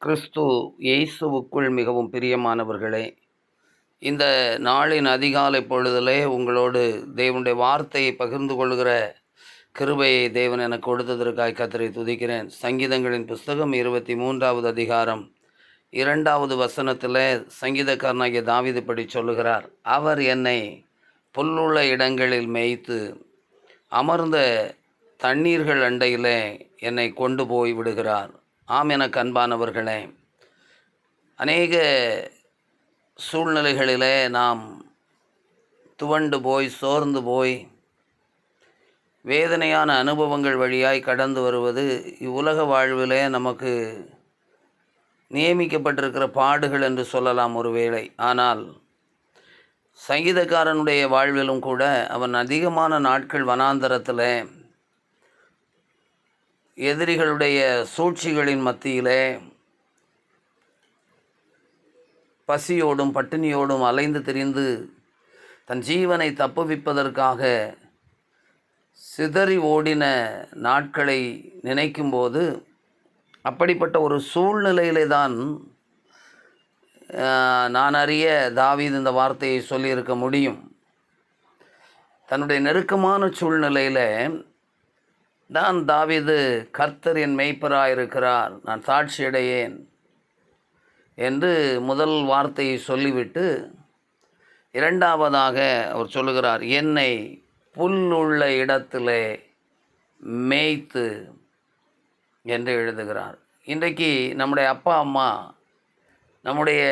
கிறிஸ்து இயேசுவுக்குள் மிகவும் பிரியமானவர்களே இந்த நாளின் அதிகாலை பொழுதிலே உங்களோடு தேவனுடைய வார்த்தையை பகிர்ந்து கொள்கிற கிருபையை தேவன் எனக்கு கொடுத்ததற்காய் கத்திரை துதிக்கிறேன். சங்கீதங்களின் புஸ்தகம் இருபத்தி மூன்றாவது அதிகாரம் இரண்டாவது வசனத்தில் சங்கீதக்காரனாகிய தாவீது படி சொல்லுகிறார் அவர் என்னை புல்லுள்ள இடங்களில் மேய்த்து அமர்ந்த தண்ணீர்கள் அண்டையிலே என்னை கொண்டு போய் விடுகிறார். ஆம் எனக்கு அன்பானவர்களே அநேக சூழ்நிலைகளிலே நாம் துவண்டு போய் சோர்ந்து போய் வேதனையான அனுபவங்கள் வழியாய் கடந்து வருவது இவ்வுலக வாழ்விலே நமக்கு நியமிக்கப்பட்டிருக்கிற பாடுகள் என்று சொல்லலாம் ஒருவேளை. ஆனால் சங்கீதக்காரனுடைய வாழ்விலும் கூட அவன் அதிகமான நாட்கள் வனாந்தரத்தில் எதிரிகளுடைய சூழ்ச்சிகளின் மத்தியிலே பசியோடும் பட்டினியோடும் அலைந்து திரிந்து தன் ஜீவனை தப்புவிப்பதற்காக சிதறி ஓடின நாட்களை நினைக்கும்போது அப்படிப்பட்ட ஒரு சூழ்நிலையிலே தான் நான் அறிய தாவீது இந்த வார்த்தையை சொல்லியிருக்க முடியும். தன்னுடைய நெருக்கமான சூழ்நிலையில் தான் தாவிது கர்த்தர் என் மெய்ப்பராயிருக்கிறார் நான் சாட்சியடையேன் என்று முதல் வார்த்தையை சொல்லிவிட்டு இரண்டாவதாக அவர் சொல்லுகிறார் என்னை புல்லுள்ள இடத்திலே மேய்த்து என்று எழுதுகிறார். இன்றைக்கு நம்முடைய அப்பா அம்மா நம்முடைய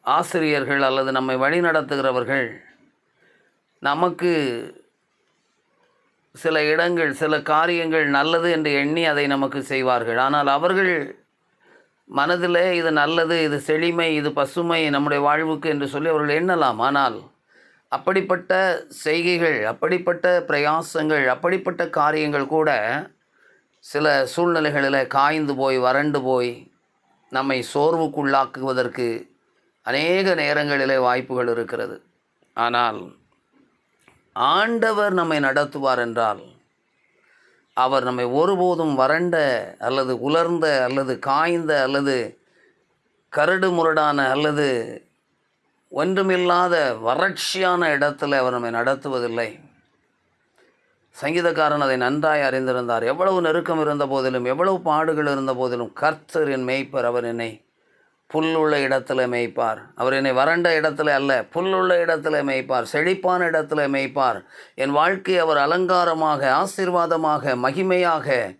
ஆசிரியர்கள் அல்லது நம்மை வழிநடத்துகிறவர்கள் நமக்கு சில இடங்கள் சில காரியங்கள் நல்லது என்று எண்ணி அதை நமக்கு செய்வார்கள். ஆனால் அவர்கள் மனதில் இது நல்லது இது செழிமை இது பசுமை நம்முடைய வாழ்வுக்கு என்று சொல்லி அவர்கள் எண்ணலாம். ஆனால் அப்படிப்பட்ட செய்கைகள் அப்படிப்பட்ட பிரயாசங்கள் அப்படிப்பட்ட காரியங்கள் கூட சில சூழ்நிலைகளில் காய்ந்து போய் வறண்டு போய் நம்மை சோர்வுக்குள்ளாக்குவதற்கு அநேக நேரங்களிலே வாய்ப்புகள் இருக்கிறது. ஆனால் ஆண்டவர் நம்மை நடத்துவார் என்றால் அவர் நம்மை ஒருபோதும் வறண்ட அல்லது உலர்ந்த அல்லது காய்ந்த அல்லது கரடு முரடான அல்லது ஒன்றுமில்லாத வறட்சியான இடத்துல அவர் நம்மை நடத்துவதில்லை. சங்கீதக்காரன் அதை நன்றாய் அறிந்திருந்தார். எவ்வளவு நெருக்கம் இருந்த போதிலும் எவ்வளவு பாடுகள் இருந்த போதிலும் கர்த்தர் என் மேய்ப்பர் அவர் என்னை புல்லுள்ள இடத்துல மேய்ப்பார். அவர் என்னை வறண்ட இடத்துல அல்ல புல்லுள்ள இடத்துல மேய்ப்பார் செழிப்பான இடத்துல மேய்ப்பார். என் வாழ்க்கையை அவர் அலங்காரமாக ஆசீர்வாதமாக மகிமையாக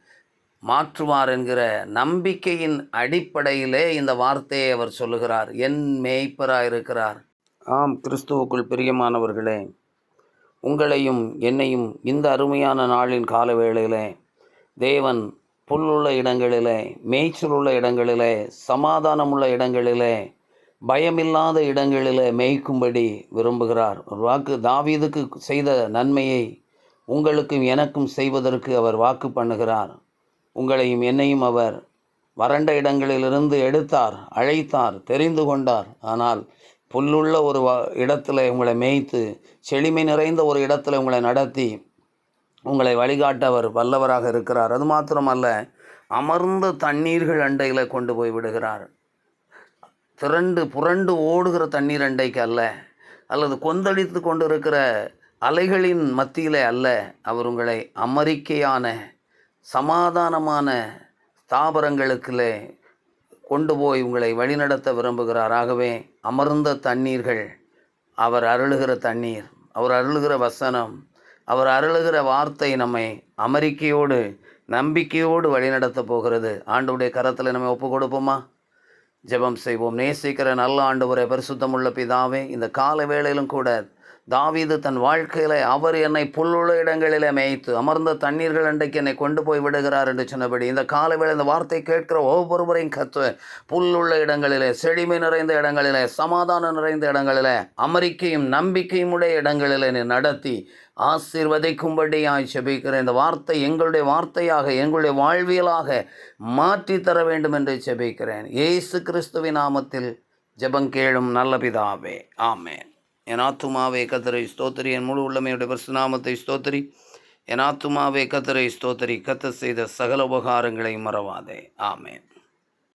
மாற்றுவார் என்கிற நம்பிக்கையின் அடிப்படையிலே இந்த வார்த்தையை அவர் சொல்லுகிறார். என் மேய்ப்பராக இருக்கிறார். ஆம் கிறிஸ்துவுக்குள் பிரியமானவர்களே உங்களையும் என்னையும் இந்த அருமையான நாளின் கால வேளையிலே தேவன் புல்லுள்ள இடங்களிலே மேய்ச்சலுள்ள இடங்களிலே சமாதானமுள்ள இடங்களிலே பயமில்லாத இடங்களிலே மேய்க்கும்படி விரும்புகிறார். ஒரு வாக்கு தாவீதுக்கு செய்த நன்மையை உங்களுக்கும் எனக்கும் செய்வதற்கு அவர் வாக்கு பண்ணுகிறார். உங்களையும் என்னையும் அவர் வறண்ட இடங்களிலிருந்து எடுத்தார் அழைத்தார் தெரிந்து கொண்டார். ஆனால் புல்லுள்ள ஒரு இடத்துல உங்களை மேய்த்து செழிமை நிறைந்த ஒரு இடத்துல உங்களை நடத்தி உங்களை வழிகாட்ட அவர் வல்லவராக இருக்கிறார். அது மாத்திரமல்ல அமர்ந்த தண்ணீர்கள் அண்டையில் கொண்டு போய் விடுகிறார். திரண்டு புரண்டு ஓடுகிற தண்ணீர் அண்டைக்கு அல்ல அல்லது கொந்தளித்து கொண்டு இருக்கிற அலைகளின் மத்தியிலே அல்ல அவர் உங்களை அமெரிக்கையான சமாதானமான ஸ்தாபரங்களுக்குள்ளே கொண்டு போய் உங்களை வழிநடத்த விரும்புகிறார். ஆகவே அமர்ந்த தண்ணீர்கள் அவர் அருளுகிற தண்ணீர் அவர் அருளுகிற வசனம் அவர் அருளுகிற வார்த்தை நம்மை அமெரிக்கையோடு நம்பிக்கையோடு வழிநடத்த போகிறது. ஆண்டுடைய கரத்தில் நம்ம ஒப்பு கொடுப்போமா ஜெபம் செய்வோம். நேசிக்கிற நல்ல ஆண்டு பரிசுத்தமுள்ள பிதாவே இந்த கால வேளையிலும் கூட தாவீது தன் வாழ்க்கையில் அவர் என்னை புல்லுள்ள இடங்களில் மேய்த்து அமர்ந்த தண்ணீர்கள் அன்றைக்கு என்னை கொண்டு போய் விடுகிறார் என்று சொன்னபடி இந்த காலவேளை இந்த வார்த்தை கேட்கிற ஒவ்வொருவரையும் கத்து புல்லுள்ள இடங்களிலே செழிமை நிறைந்த இடங்களிலே சமாதானம் நிறைந்த இடங்களிலே அமெரிக்கையும் நம்பிக்கையும் உடைய இடங்களிலே நீ நடத்தி ஆசீர்வதிக்கும்படியாய் செபிக்கிறேன். இந்த வார்த்தை எங்களுடைய வார்த்தையாக எங்களுடைய வாழ்வியலாக மாற்றி தர வேண்டும் என்று செபிக்கிறேன். ஏசு கிறிஸ்துவின் நாமத்தில் ஜெபங்கேளும் நல்ல பிதாவே. ஆமேன். என் ஆத்துமாவே கத்தரை ஸ்தோத்திரி. என் முழு உள்ளமையுடைய பரிசுநாமத்தை ஸ்தோத்திரி. என் ஆத்துமாவே கத்தரை ஸ்தோத்திரி. கத்த செய்த சகல உபகாரங்களை மறவாதே. ஆமேன்.